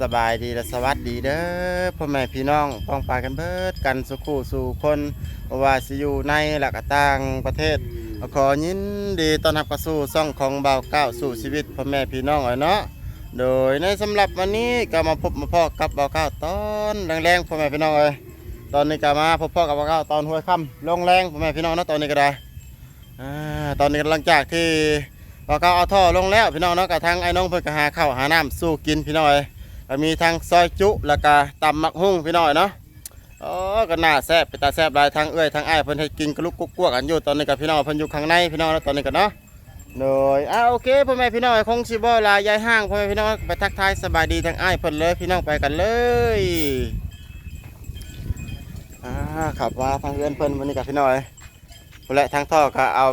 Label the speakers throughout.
Speaker 1: บสบายดีและสวัสดีเด้อพ่อแม่พี่น้องป้องปากันเบิดกันสุขูสู่คนว่าสิอยู่ในและก็ต่างประเทศ ขอยินดีต้อนรับเข้าสู่ช่องของเบาเก้าสู่ชีวิตพ่อแม่พี่น้องเอ้ยเนาะโดยในสำหรับวันนี้ก็มาพบมาพ่อกับเบาเก้าตอนแรงๆพ่อแม่พี่น้องเอ้ยตอนนี้ก็มาพบพ่อกับเบาเก้าตอนห้วยค่ำลงแรงพ่อแม่พี่น้องเนาะตอนนี้ก็ได้ตอนนี้หลังจากที่พอเขาเอาท่อลงแล้วพี่น้องเนาะกับทางไอ้น้องเพิ่นก็หาข้าวหาน้ำสู้กินพี่น้องเอ้ย ก็มีทั้งซอยจุแล้วก็ตำมักหุ่งพี่น้องเนาะอ๋อก็น่าแซ่บไปตาแซ่บหลายทั้งเอ้ยทั้งอ้ายเพิ่นให้กินกระลุกกุ๊กกวกกันอยู่ตอนนี้กับพี่น้องเพิ่นอยู่ข้างในพี่น้องแล้วตอนนี้กันเนาะโดยอ่าโอเคพ่อแม่พี่น้องคงสิบ่ลายายห้างพ่อแม่พี่น้องไปทักทายสบายดีทั้งอ้ายเพิ่นเลยพี่น้องไปกันเลยอ่าขับมาทางเรือนเพิ่นวันนี้กับพี่น้องเอ้ยและทางท่อก็เอา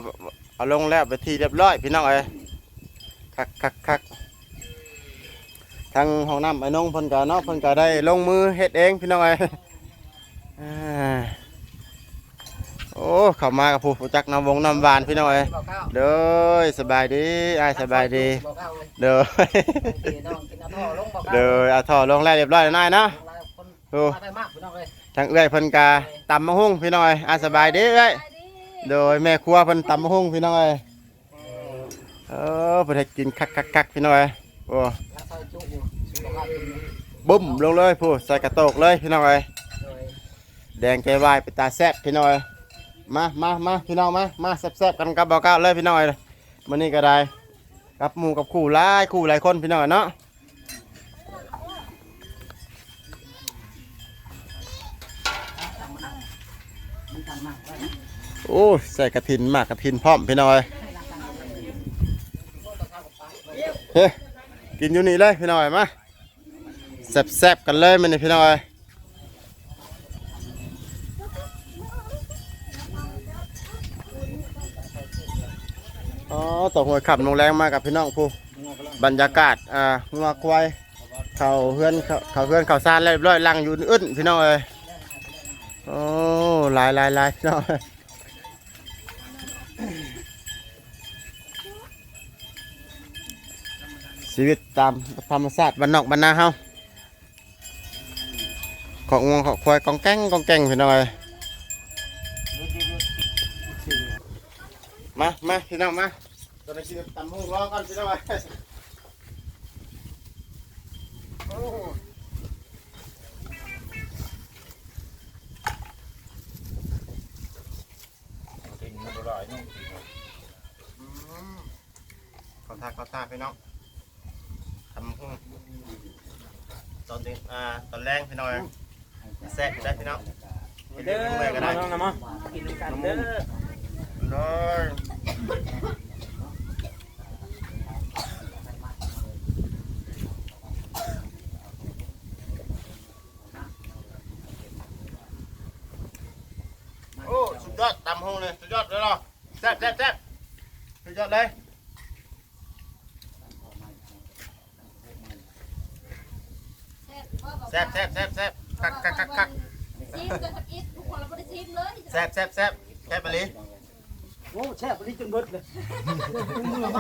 Speaker 1: เอาลงแล้วไปทีเรียบร้อยพี่น้องเอ้ยคักคักคัก ทางห้องน้ำไอ้น้องเพิ่นก็เนาะเพิ่นก็ได้ลงมือเฮ็ดเองพี่น้องเอ้ยโอ้เข้ามากับผู้ผู้จักน้ำวงน้ำหวานพี่น้องเอ้ยเด้อสบายดีอ้ายสบายดี
Speaker 2: เด้
Speaker 1: อ
Speaker 2: พี่น้องกินเอาท่อลงบอกข้าว
Speaker 1: เด้อเอาท่อลงแล้วเรียบร้อยแล้วนายเนาะโอ้
Speaker 2: มาได้มากพี่น้องเลย
Speaker 1: ทางเอื้อยเพิ่นก็ตำมะฮุ่งพี่น้องเอ้ยอาสบายดีเอ้ยโดยแม่ครัวเพิ่นตำมะฮุ่งพี่น้องเอ้ยเออเพิ่นให้กินคักคักคักพี่น้องเอ้ย โอ้บุ้มลงเลยผู้ใส่กระโตกเลยพี่น้องเอ้ยแดงใจวายไปตาแซ่บพี่น้องเอ้ยมามามาพี่น้องมามาแซ่บๆกันกับบอกเก้าเลยพี่น้องเอ้ยมันนี่ก็ได้กับหมู่กับคู่หลายคู่หลายคนพี่น้องเอ้ยเนาะโอ้ใส่กระถินมากกระถินพร้อมพี่น้องเอ้ยเฮ้ กินอยู่นี่เลยพี่น้องเอ้ยมาแซ่บๆกันเลยมันนี่พี่น้อยอ๋อตกหัวขับลงแรงมากับพี่น้องผู้บรรยากาศอ่างัวควายเขาเฮือนเขาเขาเฮือนเขาซานเรียบร้อยลังอยู่อึดพี่น้องเอ้ยโอ้หลายหลายหลายพี่น้องเอ้ย ชีวิตตามธรรมชาติบ้านนอกบ้านนาเฮาของงวงของควายกองแก้งกองแก้งพี่น้องเอ้ยมามาพี่น้องมาตอนนี้ชีวิตตำหูรอก่อนพี่น้องเอ้ยโอ้อืมขอทาขอทาพี่น้อง ทำหูตอนนี้อ่าตอนแรงพี่น้องเอ้ยแซ่บอยู่ได้พี่น้อง
Speaker 3: เด้อ
Speaker 1: เมื่อยก็ได้
Speaker 3: น้องนะมั้งกินกันเด้อ
Speaker 1: เลยโอ้สุดยอดตำหงเลยสุดยอดเลยเหรอแซ่บแซ่บแซ่บสุดยอดเลย แซ่บแซ่บแซ่บแซ่บคักคักคักคัก
Speaker 4: ซีมกับอีททุกคนเราไม่ได้ซีมเลย
Speaker 1: แซ่บแซ่บแซ่บแซ่บไปเลย
Speaker 2: โอ้แช่บริจนเบิดเลย
Speaker 4: เขาท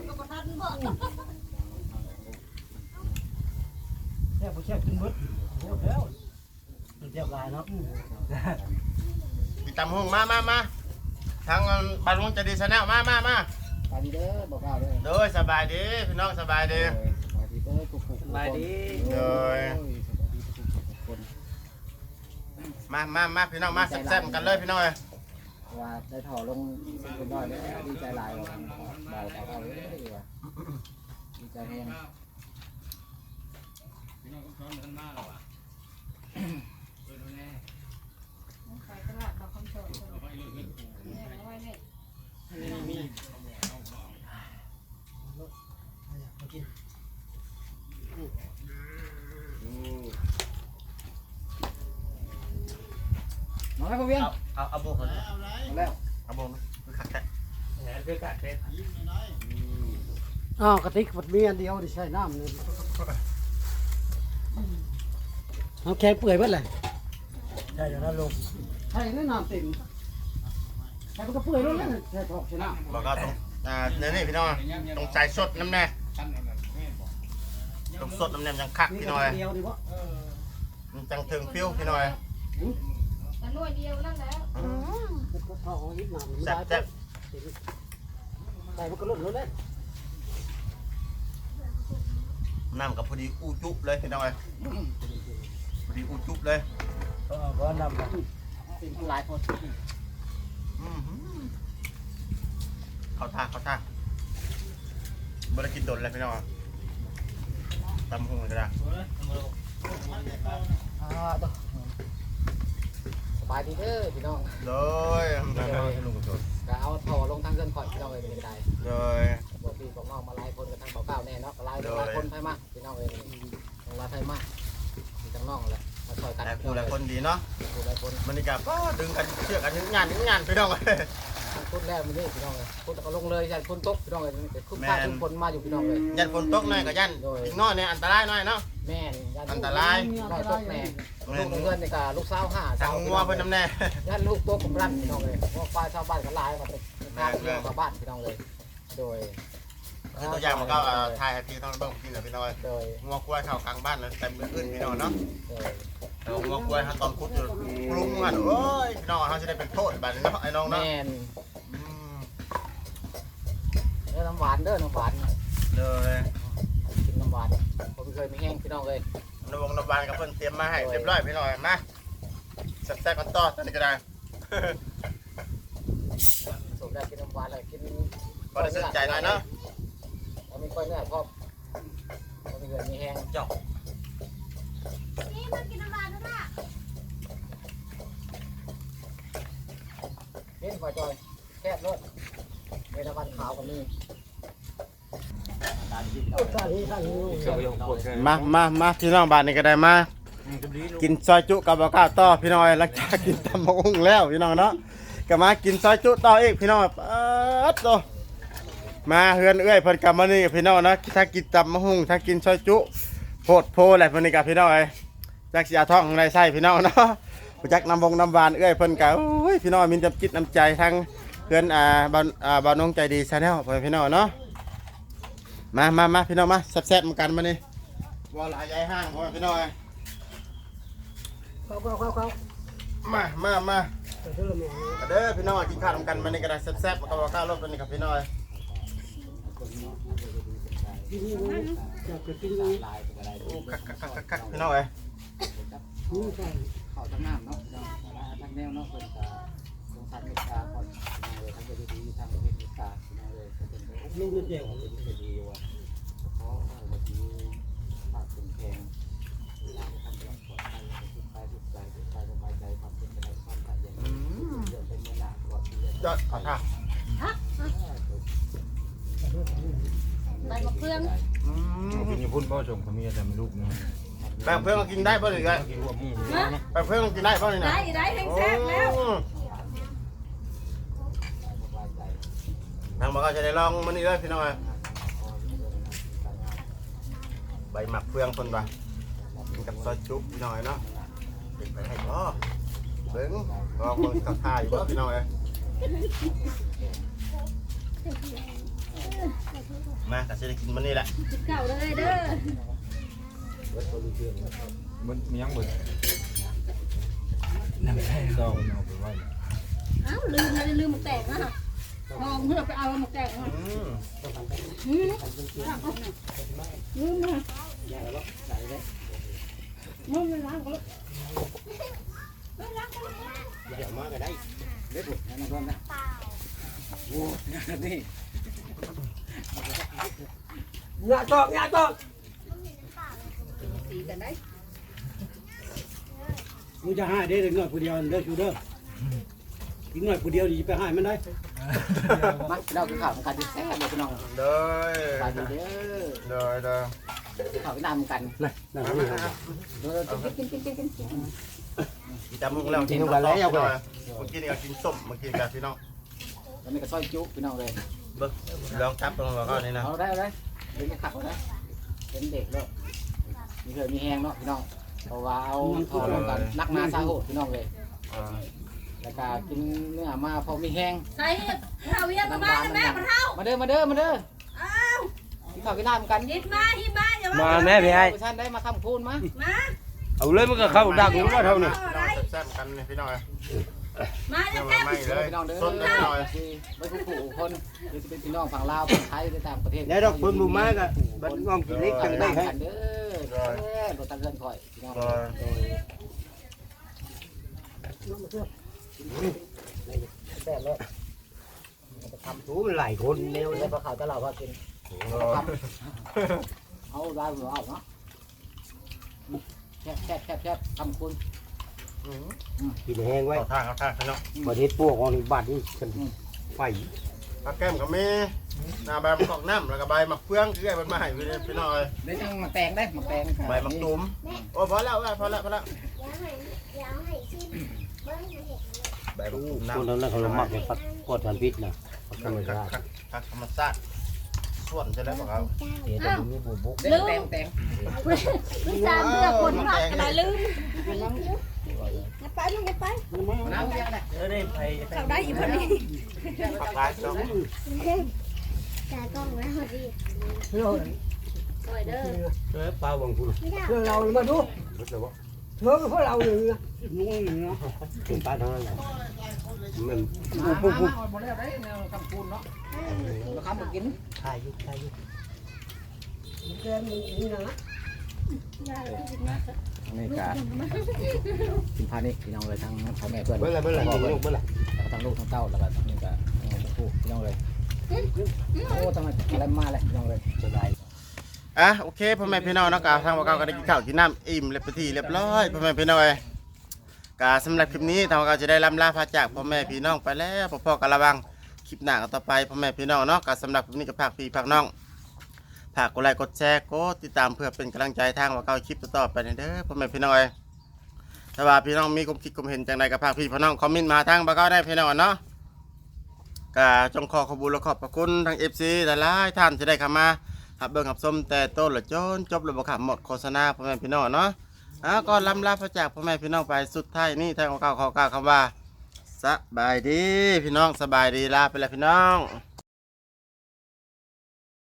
Speaker 4: ำกับประทันบ่
Speaker 2: แช่บแช่บจนเบิดโอ้แล้วเรียบร้อยเนาะ
Speaker 1: มีตำหงมามามาทางบาลุงจะดีชาแนลมามามา
Speaker 2: ไปดีเด้อบอกข้าวเด้อ
Speaker 1: โดยสบายดีพี่น้องสบายดี
Speaker 2: สบายดีเด้อทุกคน
Speaker 3: สบายดี
Speaker 1: โดย
Speaker 2: คน
Speaker 1: มามามาพี่น้องมาแซ่บๆกันเลยพี่น้องเอ้ย
Speaker 2: ว่าได้ถอลงเป็นน้อยแล้วดีใจหลายว่าเบาเอาเลยว่าดีใจแฮง มาแล้วพ่อเวียง
Speaker 1: เอาเอาเอาโบกก่อน
Speaker 2: มาแล้ว
Speaker 1: เอาโบกคือขัดแท้
Speaker 3: แหนคือกัดเป็ด
Speaker 2: อ้าวกระติกมันมีอันเดียวที่ใช้น้ำนี่เอาแข็งเปื่อยเบิดเลย
Speaker 3: ใช่แล้วลุง
Speaker 2: ใช่แน่น้ำเต็มใช่มันก็เปื่อยแล้วนะใช่ทอกใช่น้ำ
Speaker 1: บอกก็ต้องอ่าเนี่ยนี่พี่น้องต้องใส่สดน้ำแน่ต้องสดน้ำแน่ยังคักพี่น้อย
Speaker 2: เดียวดีวะ
Speaker 1: มันจังถึงฟิวพี่น้อย
Speaker 4: แต่ หน่วยเดียวนั่นแล้ว
Speaker 2: เอาเอาอีกหน่อย
Speaker 1: แซ่บแซ่บ
Speaker 2: ใส่มันก็หล่นแล้วเลย
Speaker 1: น้ำกับพอดีอูจุเลยพี่น้อยพอดีอูจุเลย
Speaker 3: ก็ก็นำมา
Speaker 2: สิ่งหลายคน
Speaker 1: อื้อหือเข้าท่าเข้าท่าบ่ได้กินโดนเลยพี่น้องตำหงเลยก็ได้
Speaker 2: อ่าตัวส บายดีเด้อพี่น้อง
Speaker 1: เลย
Speaker 2: ก็เอาถอลงทางเงินก่อนพี่น้องเลยไม่ได้
Speaker 1: เลย
Speaker 2: บอกพี่บอกน้องมาไล่คนกันทางเบาเก้าแน่เนาะก็ไล่หลายคนไทยมากพี่น้องเลยต้องไล่ไทยมากมีจังน้องแหละมาช่วยกัน
Speaker 1: แต่ผู้หลายคนดีเนาะ
Speaker 2: ผู้หลายคน
Speaker 1: มันนี่ก็ก็ดึงกันเชือกกันถึงงานถึงงานพี่น้องเลย
Speaker 2: พูดแล้วมันนี่พี่น้องเลยพูดแล้วก็ลงเลยยันคนตกพี่น้องเลยคุ้มค่าทุกคนมาอยู่พี่น้องเลย
Speaker 1: ยันฝนตกหน่อยก็ยันอีกน้อยเนี่ยอันตรายหน่อยเนาะ
Speaker 2: แม่นยัน
Speaker 1: อันตราย
Speaker 2: น้อยตกแน่ลูกเพื่อนนี่ก็ลูกสาวห้า
Speaker 1: ทางงัวเพิ่นน้ำแน่
Speaker 2: ยันลูกตัวผมรันพี่น้องเลยพวกป้าชาวบ้านก็ลายมาเป็นข้าวเดียวกับบ้านพี่น้องเลย โดย
Speaker 1: คือตัวอย่างมันก็เอาถ่ายให้พี่ต้องเบิ่งกินนะพี่น้อย
Speaker 2: โดย
Speaker 1: งัวควายเข้ากลางบ้านเลยเต็มมือขึ้นพี่น้องเนาะ
Speaker 2: โดย
Speaker 1: เอางัวควายเขาตอนคุดอยู่ปรุงมันโอ้ยพี่น้องเขาจะได้เป็นโทษบัดนี้เนาะไอ้น้องเนาะ
Speaker 2: แม่น
Speaker 1: อืม
Speaker 2: เด้อน้ำหวานเด้อน้ำหวาน
Speaker 1: เลย
Speaker 2: กินน้ำหวานผมเคยมีแห้งพี่น้องเลย
Speaker 1: นวงนบานกับเพิ่นเตรียมมาให้เรียบร้อยพี่น้อยมาแซ่บๆกันต่อตอนนี้ก็ได้
Speaker 2: สมได้กินน้ำหวานเลยกิน
Speaker 1: ก็ได้สนใจหน่อยเนาะ
Speaker 2: เราไม่ค่อยเนื้อพอบผมเคยมีแห้ง
Speaker 4: นี่มันกินน้ำบานด้วยนะ
Speaker 2: เล่นไฟจอยแคบรถเวลาวันขาวก็มี
Speaker 1: มามามาพี่น้องบ้านนี้ก็ได้มากินซอยจุกับบ่าวก้าวต่อพี่น้อยหลังจากกินตำบักหุ่งแล้วพี่น้องเนาะก็มากินซอยจุต่ออีกพี่น้องเปัดโตมาเฮือนเอื้อยเพิ่นกับมานี่พี่น้องเนาะถ้ากินตำบักหุ่งถ้ากินซอยจุโพดโพอะไรเพิ่นนี่กับพี่น้องเอ้ยจักสิเอาท้องในใส่พี่น้องเนาะจักน้ำบงน้ำหวานเอื้อยเพิ่นก็โอ้ยพี่น้องมีน้ำจิตน้ำใจทั้งเพื่อนอ่าบ้านอ่าบ้านน้องใจดีชาแนลพ่อแม่พี่น้องเนาะ มามามาพี่น้องมาแซ่บๆเหมือนกันมานี่บ่หลายใหญ่ห้างพ่อแม่พี่น้องเอ้ย
Speaker 2: เขาเขาเขาเขา
Speaker 1: มามามาเด้อพี่น้องกินข้าวทำกันมาในกระดาษแซ่บๆมากับข้าวรบกันนี่ครับพี่น้อย
Speaker 2: ลายเป็นอะไร
Speaker 1: โอ้คักคักคักคักคักพี่น้อย
Speaker 2: เขาทำน้ำเนาะทางแนวเนาะเป็นตาสงสารเมตตาคนเลยทางจะดีทางประเทศเมตตาเลยเป็นลูกเดียวเป็นดีว่ะเพราะว่าดีภาคเป็นแข็งเวลาทำแบบปลอดภัยสุดใจสุดใจสุดใจสบายใจความเป็นไปได้ความขัดแย้ง
Speaker 1: อืม
Speaker 2: เรื่องเป็นเวลาปลอดภัย
Speaker 1: ยอดเอาท่า
Speaker 4: ใบมะเฟือง
Speaker 1: อืม
Speaker 5: กินอยู่พุ่นพ่อส่งเขามีแต่ไม่ลูกนะ
Speaker 1: แป้งเพื่อนกินได้ป่ะหรือไง
Speaker 5: กินรวมหมู่
Speaker 1: แป้งเพื่อนกินได้ป่ะนี่นะ
Speaker 4: ได้ได้แห้งแซ่บแล้ว
Speaker 1: โอ้ทางบอกว่าจะได้ลองมันนี่เลยพี่น้อยใบหมักเฟืองคนบ่กินกับซอสจุ๊บพี่น้อยเนาะเป็นไปให้พ่อเบิ้งลองคนเขาท่าอยู่บ่พี่น้อยมาแต่จะได้กินมันนี่แหละ
Speaker 4: เก่าเลยเด้อ
Speaker 5: มันมียังบ่นั่นแหละก็เอาไปไว้
Speaker 4: อ้าวลืมเลยลืมหมกแตกนะ มองเพื่อไปเอามกแตกมา
Speaker 1: อืม
Speaker 4: อืมลืมนะลืมเลยล้างก็
Speaker 1: เดี๋ยวมาก็ได้
Speaker 2: เล็ดนะน้องนะโอ้นี่
Speaker 3: งาตอกงาตอก
Speaker 4: สีกันได้
Speaker 6: มึงจะห้ได้หน่อยผู้เดียวเด้อชูเด้อ อีกหน่อยผู้เดียวจะไปให้มันได้
Speaker 2: มาเราคือข่าวของการดิแซ่บเลยพี่น้อง
Speaker 1: เด้อ
Speaker 2: ไปดีเด้อ
Speaker 1: เด้อเด้อ
Speaker 2: ข่าวพี่นำกัน
Speaker 6: เลยนั่น
Speaker 1: มา
Speaker 6: นี่
Speaker 1: มา
Speaker 6: ครับ
Speaker 2: เด้อกินกินกินกินกิน
Speaker 1: จำมึงแล้วกินกันแล้วเมื่อกี้นี่ก็กินส้มเมื่อกี้กันพี่น้อง
Speaker 2: แล้วมีกระซอยจุพี่น้องเลย
Speaker 1: เบิ้งลองจับลองก็นี่นะ
Speaker 2: เอาได้เอาได้เด็กขับเอาได้เป็นเด็กแล้วมีเคยมีแหงเนาะพี่น้องเพราะว่าเอาทอลงกันนักนาซาโหพี่น้องเลย
Speaker 1: อ่า
Speaker 2: แล้วก็กินเนื้อมาพอมีแห้ง
Speaker 4: ใส่ข้าวเวียนมาบ้านแม่มาเท่า
Speaker 2: มาเด้อมาเด้อมาเด้อ
Speaker 4: อ้าว
Speaker 2: กินข้าวกินน้ำกัน
Speaker 4: หิดมาหิดมาอย่า
Speaker 3: มา
Speaker 4: มา
Speaker 3: แม่พี่ไอ้
Speaker 2: ท่านได้มาคำคูณมา
Speaker 4: มา
Speaker 3: เอาเลยมันก็เข้าดักหรือว่าเท่านี้
Speaker 1: พี่น้องแซ่บๆกันนี่พี่น้องเอ้ย
Speaker 4: มาจะ
Speaker 1: ยัง
Speaker 4: แก้
Speaker 1: ไม่เลย
Speaker 2: พี่น้องเด้อ
Speaker 1: สดเลยพี่น้องเอ้ย
Speaker 2: ไม่ผู้ผู้คนหรือจะเป็นพี่น้องฝั่งลาวฝั่งไทยหรือต่างประเทศ
Speaker 3: แล้วดอกเพิ่นบ่มาก็บัดงอมกินเล็กจังได้ให้
Speaker 2: กันเด้อเด้อรถตันเรือนข่อยพี่น้อง
Speaker 1: ก็
Speaker 2: แต่แล้ว
Speaker 3: ทำถูหลายคนแนว
Speaker 2: แล้
Speaker 3: แล้วว
Speaker 2: พอเขาตลาดว่ากินเอาได้หรือเอาเนาะแคบแคบแคบแคบคำคุณ
Speaker 3: กินแห้งไว้
Speaker 1: เข้าทางเข้าทางพี่น้อง
Speaker 3: ประเทศพวกของนี่บาดนี่กันไฟ
Speaker 1: ปลาแก้มก็มีหน้าใบมะกอกน้ำแล้วก็ใบมะเฟืองคือไอ้มันมาให้พี่น้องพี่น้อย
Speaker 2: เดี๋ยวยังมาแตงได้มาแตง
Speaker 1: ใบมะตูมโอ้พอแล้วพอแล้วพอแล้ว
Speaker 7: ใบ
Speaker 1: มะตูม
Speaker 3: คน
Speaker 1: น้ำ
Speaker 3: นั้นเขามักให้ปัดกดทันพิษนะธรรมชาติ
Speaker 1: ผักธรรมชาติส่วนจะได้บอกเขา
Speaker 3: เดี๋ยวจะมีบุบุก
Speaker 2: แตงแตงแตง
Speaker 7: ลูกตามเพื่อคนรักอะไรลืมงัดไปลูกงัดไป
Speaker 2: น้ำเยอะเลย
Speaker 3: เออได้ไป
Speaker 7: เขาได้อีกคนนี้
Speaker 1: ผักร้ายเนาะ
Speaker 7: จ่ายกล้องไว้พอดี
Speaker 3: เพื่อ
Speaker 7: สวยเด้อ
Speaker 3: เออปลาวังคุณ
Speaker 7: ไม่ได้
Speaker 3: เพื่อเรามาดูเพื่อเพื่อเราเลยนะนุ่งเนาะเป็นปลาทั้งนั้น มัน
Speaker 2: มามามาหมดแล้วได้แนวคำคูณเนาะเราคำมากิน
Speaker 3: ทายยุทายยุท
Speaker 2: นี่กากินพานี่พี่น้องเลยทั้งพ่อแม่เพื่อน
Speaker 3: เมื่อไรเมื่อไรเมื่อเมื่อไร
Speaker 2: ทั้งลูกทั้งเต้าแล้วก็ทั้งนี่ก็ทั้พี่น้องเลยโอ้ทำไมอะไรมาเลยพี่น้องเลย
Speaker 3: สบาย
Speaker 1: อะโอเคพ่อแม่พี่น้องนาะกาทางว่าเก่าก็ได้กินข้าวกินน้ำอิ่มเรียบร้อยเรียบร้อยพ่อแม่พี่น้องเอ้ย กาสำหรับคลิปนี้ทางเก่าจะได้ล่ำลาพาจากพ่อแม่พี่น้องไปแล้วพ่อๆกันระวังคลิปหน้ากันต่อไปพ่อแม่พี่น้องเนาะกาสำหรับคลิปนี้ก็ฝากพี่ฝากน้องฝากกดไลค์กดแชร์กดติดตามเพื่อเป็นกำลังใจทางว่าเก่าคลิปต่อไปเด้อพ่อแม่พี่น้องเอ้ยถ้าว่าพี่น้องมีความคิดความเห็นจังใดก็ฝากพี่พี่น้องคอมเมนต์มาทางบ่าเก่าได้พี่น้องเนาะก็จงขอขอบคุณและขอบพระคุณทาง FC หลายๆท่านที่ได้เข้ามาหับเบิ่งหับส้มแต่ต้นละจนจบหระบบขับหมดโฆษณาพ่อแม่พี่น้องเนาะ อะก็ลำลาพระจากพ่อแม่พี่น้องไปสุดท้ายนี่ทางของเก่าขอกล่าวคำว่าสบายดีพี่น้องสบายดีลาไปแล้วพี่น้อง